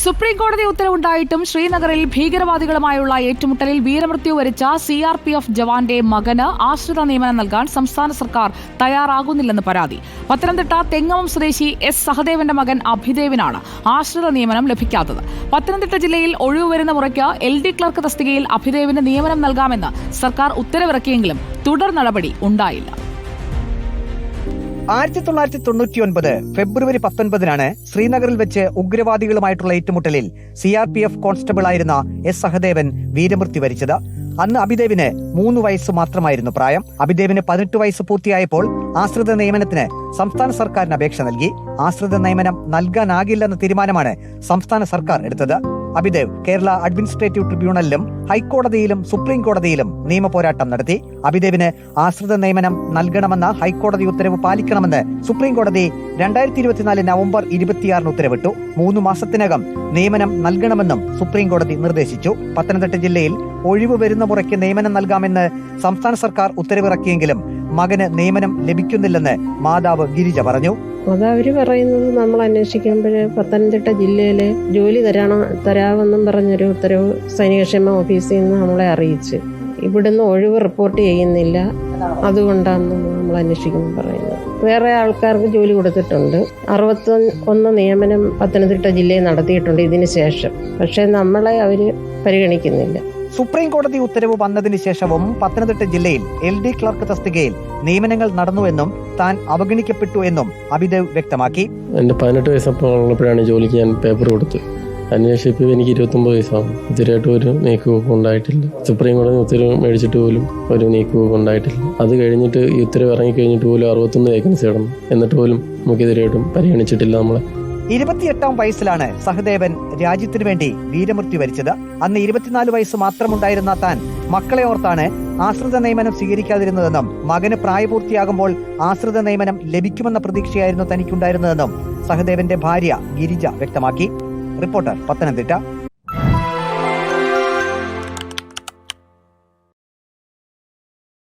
Supreme കോടതി ഉത്തരവുണ്ടായിട്ടും ശ്രീനഗറിൽ ഭീകരവാദികളുമായുള്ള ഏറ്റുമുട്ടലിൽ വീരമൃത്യു വരിച്ച സി ആർ പി എഫ് ജവാന്റെ മകന് ആശ്രിത നിയമനം നൽകാൻ സംസ്ഥാന സർക്കാർ തയ്യാറാകുന്നില്ലെന്ന് പരാതി. പത്തനംതിട്ട തെങ്ങമം സ്വദേശി എസ് സഹദേവന്റെ മകൻ അഭിദേവിനാണ് ആശ്രിത നിയമനം ലഭിക്കാത്തത്. പത്തനംതിട്ട ജില്ലയിൽ ഒഴിവ് വരുന്ന മുറയ്ക്ക് എൽ ഡി ക്ലർക്ക് തസ്തികയിൽ അഭിദേവിന് നിയമനം നൽകാമെന്ന് സർക്കാർ ഉത്തരവിറക്കിയെങ്കിലും തുടർ നടപടി ഉണ്ടായില്ല. ആയിരത്തി തൊള്ളായിരത്തി തൊണ്ണൂറ്റി ഒൻപത് ഫെബ്രുവരി പത്തൊൻപതിനാണ് ശ്രീനഗറിൽ വെച്ച് ഉഗ്രവാദികളുമായിട്ടുള്ള ഏറ്റുമുട്ടലിൽ സി ആർ പി എഫ് കോൺസ്റ്റബിളായിരുന്ന എസ് സഹദേവൻ വീരമൃത്യു വരിച്ചത്. അന്ന് അഭിദേവിന് മൂന്ന് വയസ്സ് മാത്രമായിരുന്നു പ്രായം. അഭിദേവിന് പതിനെട്ട് വയസ്സ് പൂർത്തിയായപ്പോൾ ആശ്രിത നിയമനത്തിന് സംസ്ഥാന സർക്കാരിന് അപേക്ഷ നൽകി. ആശ്രിത നിയമനം നൽകാനാകില്ലെന്ന തീരുമാനമാണ് സംസ്ഥാന സർക്കാർ എടുത്തത്. അഭിദേവ് കേരള അഡ്മിനിസ്ട്രേറ്റീവ് ട്രിബ്യൂണലിലും ഹൈക്കോടതിയിലും സുപ്രീം കോടതിയിലും നിയമ പോരാട്ടം നടത്തി. അഭിദേവിന് ആശ്രിത നിയമനം നൽകണമെന്ന ഹൈക്കോടതി ഉത്തരവ് പാലിക്കണമെന്ന് സുപ്രീം കോടതി രണ്ടായിരത്തി ഇരുപത്തിനാല് നവംബർ ഇരുപത്തിയാറിന് ഉത്തരവിട്ടു. മൂന്ന് മാസത്തിനകം നിയമനം നൽകണമെന്നും സുപ്രീം കോടതി നിർദ്ദേശിച്ചു. പത്തനംതിട്ട ജില്ലയിൽ ഒഴിവ് വരുന്ന മുറയ്ക്ക് നിയമനം നൽകാമെന്ന് സംസ്ഥാന സർക്കാർ ഉത്തരവിറക്കിയെങ്കിലും മകന് നിയമനം ലഭിക്കുന്നില്ലെന്ന് മാതാവ് ഗിരിജ പറഞ്ഞു. അത് അവർ പറയുന്നത് നമ്മൾ അന്വേഷിക്കുമ്പോൾ പത്തനംതിട്ട ജില്ലയിൽ ജോലി തരാണോ തരാമെന്നും പറഞ്ഞൊരു ഉത്തരവ് സൈനികക്ഷേമ ഓഫീസിൽ നിന്ന് നമ്മളെ അറിയിച്ച്. ഇവിടുന്ന് ഒഴിവ് റിപ്പോർട്ട് ചെയ്യുന്നില്ല. അതുകൊണ്ടാണ് നമ്മൾ അന്വേഷിക്കുമ്പോൾ പറയുന്നത്. വേറെ ആൾക്കാർക്ക് ജോലി കൊടുത്തിട്ടുണ്ട്. അറുപത്തി ഒന്ന് നിയമനം പത്തനംതിട്ട ജില്ലയിൽ നടത്തിയിട്ടുണ്ട് ഇതിന് ശേഷം. പക്ഷേ നമ്മളെ അവർ പരിഗണിക്കുന്നില്ല. സുപ്രീം കോടതി ഉത്തരവ് വന്നതിന് ശേഷവും പത്തനംതിട്ട ജില്ലയിൽ എൽ ഡി ക്ലർക്ക് തസ്തികയിൽ നിയമനങ്ങൾ നടന്നുവെന്നും താൻ അവഗണിക്കപ്പെട്ടു എന്നും അഭിദേവ് വ്യക്തമാക്കി. എന്റെ പതിനെട്ട് വയസ്സപ്പോഴാണ് ജോലിക്ക് ഞാൻ പേപ്പർ കൊടുത്ത് അന്വേഷിച്ചപ്പോൾ എനിക്ക് ഇരുപത്തൊമ്പത് വയസ്സാകും ഇതുവരെയായിട്ട് ഒരു നീക്കുപോക്കും ഉണ്ടായിട്ടില്ല. സുപ്രീം കോടതി ഉത്തരവ് മേടിച്ചിട്ട് പോലും ഒരു നീക്കുപോക്കും ഉണ്ടായിട്ടില്ല. അത് കഴിഞ്ഞിട്ട് ഈ ഉത്തരവ് ഇറങ്ങി കഴിഞ്ഞിട്ട് പോലും അറുപത്തൊന്ന് വേക്കൻസി കിടന്നു. എന്നിട്ട് പോലും നമുക്കിതുവരെയായിട്ടും പരിഗണിച്ചിട്ടില്ല നമ്മളെ. ഇരുപത്തിയെട്ടാം വയസ്സിലാണ് സഹദേവൻ രാജ്യത്തിനു വേണ്ടി വീരമൃത്യു വരിച്ചത്. അന്ന് ഇരുപത്തിനാല് വയസ്സ് മാത്രമുണ്ടായിരുന്ന താൻ മക്കളെ ഓർത്താണ് ആശ്രിത നിയമനം സ്വീകരിക്കാതിരുന്നതെന്നും മകന് പ്രായപൂർത്തിയാകുമ്പോൾ ആശ്രിത നിയമനം ലഭിക്കുമെന്ന പ്രതീക്ഷയായിരുന്നു തനിക്കുണ്ടായിരുന്നതെന്നും സഹദേവന്റെ ഭാര്യ ഗിരിജ വ്യക്തമാക്കി. റിപ്പോർട്ടർ പത്തനംതിട്ട.